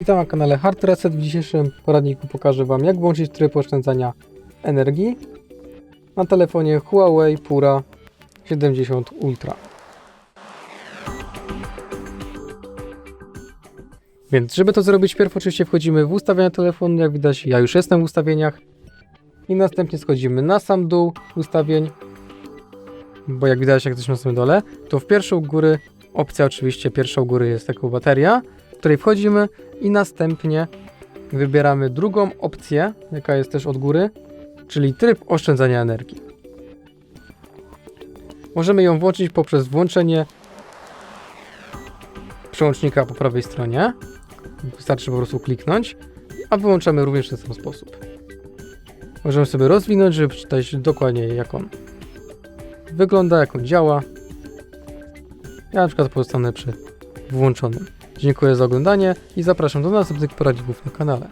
Witam na kanale Hard Reset. W dzisiejszym poradniku pokażę Wam, jak włączyć tryb oszczędzania energii na telefonie Huawei Pura 70 Ultra. Więc, żeby to zrobić, pierw oczywiście wchodzimy w ustawienia telefonu. Jak widać, ja już jestem w ustawieniach. I następnie schodzimy na sam dół ustawień. Bo jak widać, jak jesteśmy na samym dole, to w pierwszą góry, opcja oczywiście pierwsza u góry jest taka bateria, której wchodzimy i następnie wybieramy drugą opcję, jaka jest też od góry, czyli tryb oszczędzania energii. Możemy ją włączyć poprzez włączenie przełącznika po prawej stronie. Wystarczy po prostu kliknąć, a wyłączamy również w ten sam sposób. Możemy sobie rozwinąć, żeby przeczytać dokładnie jak on wygląda, jak on działa. Ja na przykład pozostanę przy włączonym. Dziękuję za oglądanie i zapraszam do następnych poradników na kanale.